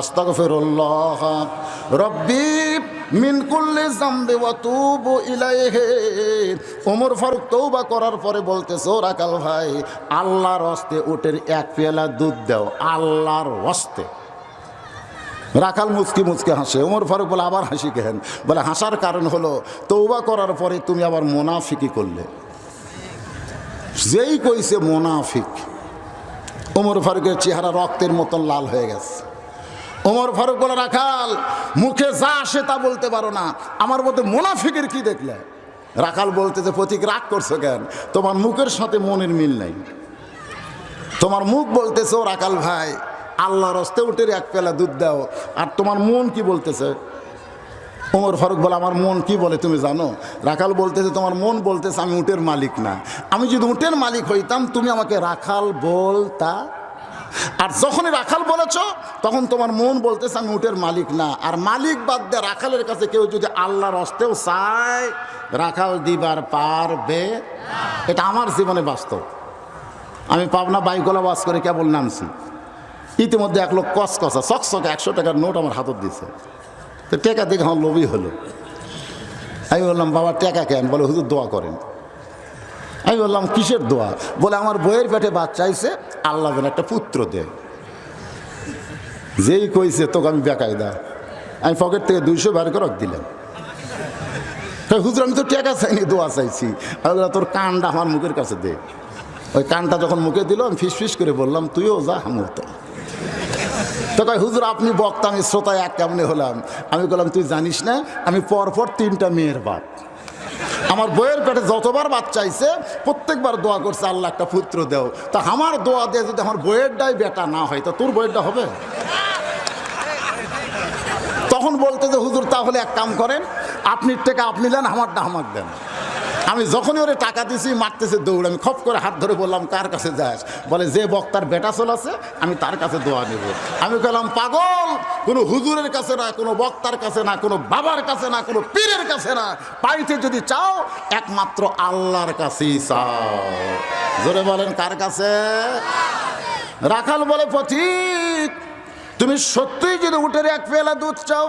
আস্তাগফিরুল্লাহ। রব্বি, মিন কুল্লি জামবি ওয়া তুবু ইলাইহি। ওমর ফারুক তওবা করার পরে বলতেছে ও ভাই, আল্লাহর হস্তে উটের এক পেয়ালা দুধ দাও, আল্লাহর হস্তে। রাখাল মুচকি মুচকি হাসে। ওমর ফারুক বলে, আবার হাসি কেন? বলে, হাসার কারণ হলো তৌবা করার পরে তুমি আবার মোনাফিকি করলে। যেই কইছে মোনাফিক, ওমর ফারুকের চেহারা রক্তের মতন লাল হয়ে গেছে। ওমর ফারুক বলে, রাখাল, মুখে যা আসে তা বলতে পারো না। আমার মধ্যে মোনাফিকের কি দেখলে? রাখাল বলতে, যে প্রতীক রাগ করছ কেন? তোমার মুখের সাথে মনের মিল নাই। তোমার মুখ বলতেছে রাখাল ভাই, আল্লাহর রস্তে উঠে এক পেলা দুধ দাও। আর তোমার মন কি বলতেছে? ওমর ফারুক বলে, আমার মন কি বলে তুমি জানো? রাখাল বলতেছে, তোমার মন বলতেছে আমি উটের মালিক না। আমি যদি উটের মালিক হইতাম, তুমি আমাকে রাখাল বলতা আর যখনই রাখাল বলেছ, তখন তোমার মন বলতেছে আমি উটের মালিক না। আর মালিক বাদ দিয়ে রাখালের কাছে কেউ যদি আল্লাহর হস্তেও চায়, রাখাল দিবার পারবে এটা আমার জীবনে বাস্তব। আমি পাবনা বাইকলা বাস করে কেবল নামছি। ইতিমধ্যে এক লোক কসকসা চকচকে একশো টাকার নোট আমার হাতত দিছে। তো টেকা দেখে আমার লোভই হলো। আমি বললাম, বাবা, টেকা কেন? বলে, হুজুর, দোয়া করেন। আমি বললাম, কিসের দোয়া? বলে, আমার বইয়ের পেটে বাচ্চা আইছে আল্লাহ যেন একটা পুত্র দেয় যেই কইছে তোকে আমি বেকায়দা। আমি পকেট থেকে দুইশো বার করে দিলাম। হুজুর আমি তো টেকা চাইনি দোয়া চাইছি। আমি বললাম, তোর কানটা আমার মুখের কাছে দে। ওই কানটা যখন মুখে দিল আমি ফিস ফিস করে বললাম তুইও যা আমিও তাই তো কয় হুজুর আপনি বক্তা আমি শ্রোতায় এক কেমনে হলাম? আমি বললাম তুই জানিস না আমি পরপর তিনটা মেয়ের বাপ। আমার বইয়ের পেটে যতবার বাচ্চা আইছে, প্রত্যেকবার দোয়া করছে, আল্লাহ একটা পুত্র দেও। তা আমার দোয়া দিয়ে যদি আমার বইয়েরটাই বেটা না হয়, তা তোর বইয়েরটা হবে? তখন বলতে যে, হুজুর, তাহলে এক কাম করেন আপনি টাকা আপনি দেন আমারটা আমাক দেন। আমি যখনই ওরে টাকা দিছি, মারতেছে দৌড়, আমি খপ করে হাত ধরে বললাম, কার কাছে যাস? বলে, যে বক্তার বেটা চল আছে, আমি তার কাছে দোয়া নেব। আমি বললাম পাগল! কোনো হুজুরের কাছে না, কোনো বক্তার কাছে না, কোনো বাবার কাছে না, কোনো পীরের কাছে না। পাইতে যদি চাও, একমাত্র আল্লাহর কাছেই চাও। জোরে বলেন, কার কাছে? রাখাল বলে, পথিক, তুমি সত্যিই যদি উঠে এক পেলা দুধ চাও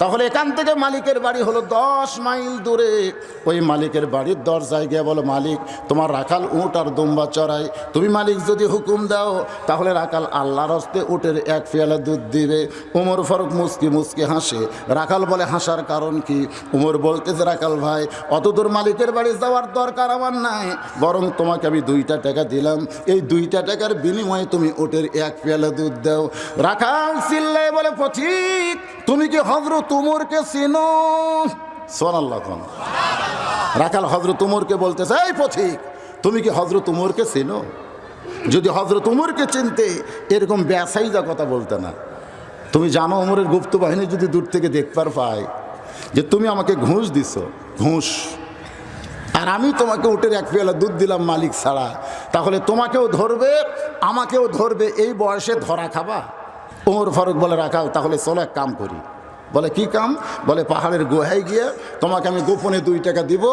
তাহলে এখান থেকে মালিকের বাড়ি হলো দশ মাইল দূরে। ওই মালিকের বাড়ির দরজায় গিয়ে বলো, মালিক, তোমার রাখাল উঁট আর দুম্বা চড়াই। তুমি মালিক যদি হুকুম দাও, তাহলে রাখাল আল্লাহর হস্তে উটের এক পেয়ালা দুধ দিবে। উমর ফারুক মুসকি মুসকি হাসে। রাখাল বলে, হাসার কারণ কি? উমর বলতেছে, রাখাল ভাই অত দূর মালিকের বাড়ি যাওয়ার দরকার আমার নাই। বরং তোমাকে আমি দুইটা টাকা দিলাম। এই দুইটা টাকার বিনিময়ে তুমি ওটের এক পেয়ালা দুধ দাও। রাখাল চিল্লাই বলে পথিক তুমি কি হজরত উমরকে চিনো। সোনাল্লাহ খান রাখাল হজরত উমরকে বলতেছে, এই পথিক, তুমি কি হজরত উমরকে চিনো? যদি হজরত উমরকে চিনতে, এরকম ব্যাসাইজা কথা বলতে না। তুমি জানো উমরের গুপ্ত বাহিনী যদি দূর থেকে দেখবার পায় যে তুমি আমাকে ঘুষ দিছো, ঘুষ। আর আমি তোমাকে উটের এক পেয়ালা দুধ দিলাম মালিক ছাড়া। তাহলে তোমাকেও ধরবে, আমাকেও ধরবে, এই বয়সে ধরা খাবা? ওমর ফারুক বলে রাখাল তাহলে চলো এক কাম করি। বলে, কি কাম? বলে, পাহাড়ের গুহায় গিয়ে তোমাকে আমি গোপনে দুই টাকা দিব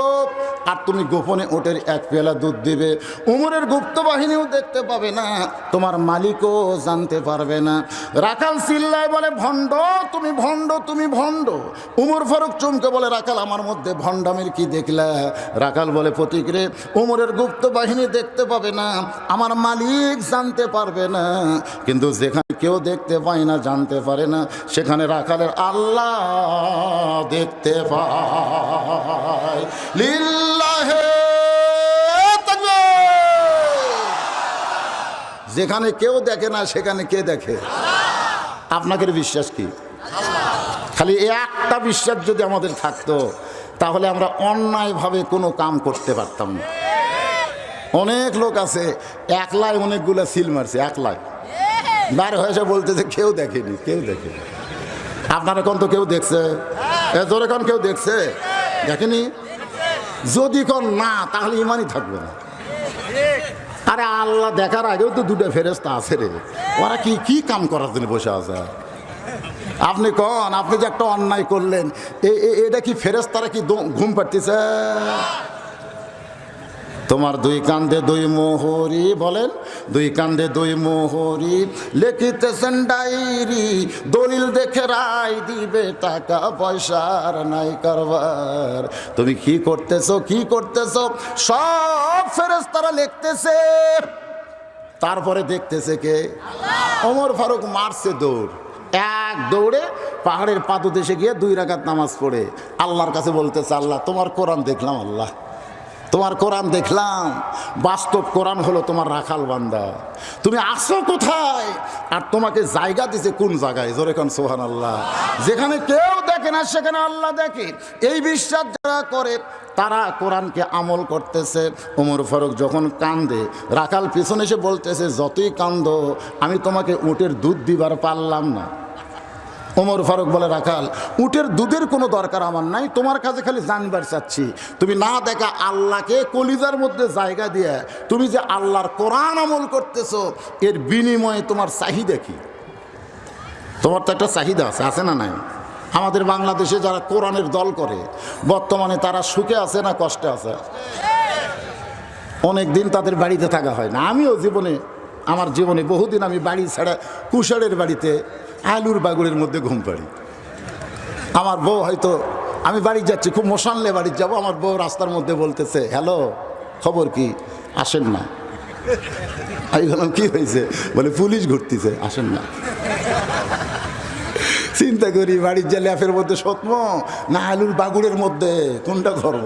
আর তুমি গোপনে ওটের এক পেয়ালা দুধ দিবে। উমরের গুপ্ত বাহিনীও দেখতে পাবে না, তোমার মালিকও জানতে পারবে না। রাখাল চিল্লায় বলে, ভণ্ড, তুমি ভণ্ড তুমি ভণ্ড। উমর ফারুক চুমকে বলে, রাখাল, আমার মধ্যে ভণ্ডামের কি দেখলা? রাখাল বলে প্রতিক্রে উমরের গুপ্ত বাহিনী দেখতে পাবে না, আমার মালিক জানতে পারবে না। কিন্তু যেখানে কেউ দেখতে পায় না, জানতে পারে না, সেখানে রাখালের আল্লাহ দেখতে পায় লিল্লাহে যেখানে কেউ দেখে না, সেখানে কে দেখে? আপনাকে বিশ্বাস কি? খালি একটা বিশ্বাস যদি আমাদের থাকতো, তাহলে আমরা অন্যায়ভাবে কোনো কাম করতে পারতাম না। অনেক লোক আছে একলায় অনেকগুলো সিল মারছে একলায় বার হয়েছে বলতে যে কেউ দেখেনি কেউ দেখেনি। আপনার এখন তো কেউ দেখছে। জোরে এখন কেউ দেখছে? দেখেনি? যদি কোন না, তাহলে ইমানই থাকবে না। আরে আল্লাহ, দেখার আগেও তো দুটো ফেরেস্তা আছে রে। ওরা কি কি কাম করার জন্য বসে আছে? আপনি কন, আপনি যে একটা অন্যায় করলেন এটা কি ফেরেস্তারা কি ঘুম পাড়তেছে? তোমার দুই কান্দে দুই মোহরি বলেন দুই কান্দে দুই মোহরি লিখিতেছেন ডায়েরি দলিল দেখে রায় দিবে টাকা পয়সার নাই কারবার। তুমি কি করতেছো কি করতেছো? সব ফেরেশতারা লিখতেছে। তারপরে দেখতেছে কে? ওমর ফারুক মারছে দৌড়। এক দৌড়ে পাহাড়ের পাদদেশে গিয়ে দুই রাকাত নামাজ পড়ে। আল্লাহর কাছে বলতেছে আল্লাহ তোমার কোরআন দেখলাম আল্লাহ। তোমার কোরআন দেখলাম, বাস্তব কোরআন হলো তোমার রাখাল বান্দা। তুমি আসো কোথায়? আর তোমাকে জায়গা দিছে কোন জায়গায়? জোরে কান সোহান আল্লাহ যেখানে কেউ দেখে না, সেখানে আল্লাহ দেখে। এই বিশ্বাস যারা করে, তারা কোরআনকে আমল করতেছে। ওমর ফারুক যখন কান্দে, রাখাল পিছনে এসে বলতেছে, যতই কান্দ, আমি তোমাকে উটের দুধ দিবার পারলাম না। ওমর ফারুক বলে, রাখাল, উটের দুধের কোনো দরকার আমার নাই, তোমার কাছে খালি জানবার চাচ্ছি। তুমি না দেখা আল্লাহকে কলিজার মধ্যে জায়গা দিয়ে তুমি যে আল্লাহর কোরআন আমল করতেছো, এর বিনিময়ে তোমার চাহিদা কি? তোমার তো একটা চাহিদা আছে আছে না নাই? আমাদের বাংলাদেশে যারা কোরআনের দল করে, বর্তমানে তারা সুখে আছে না কষ্টে আছে? অনেক দিন তাদের বাড়িতে থাকা হয় না। আমিও জীবনে, আমার জীবনে বহুদিন আমি বাড়ি ছাড়া কুষারের বাড়িতে আলুর বাগুড়ের মধ্যে ঘুম পাড়ি। আমার বউ হয়তো, আমি বাড়ি যাচ্ছি, খুব মশানলে বাড়ি যাব, আমার বউ রাস্তার মধ্যে বলতেছে, হ্যালো, খবর কি? আসেন না। আমি বললাম, কী হয়েছে? বলে, পুলিশ ঘুরতেছে, আসেন না। চিন্তা করি, বাড়ির যে ল্যাপের মধ্যে সত্য না আলুর বাগুড়ের মধ্যে, কোনটা ধর্ম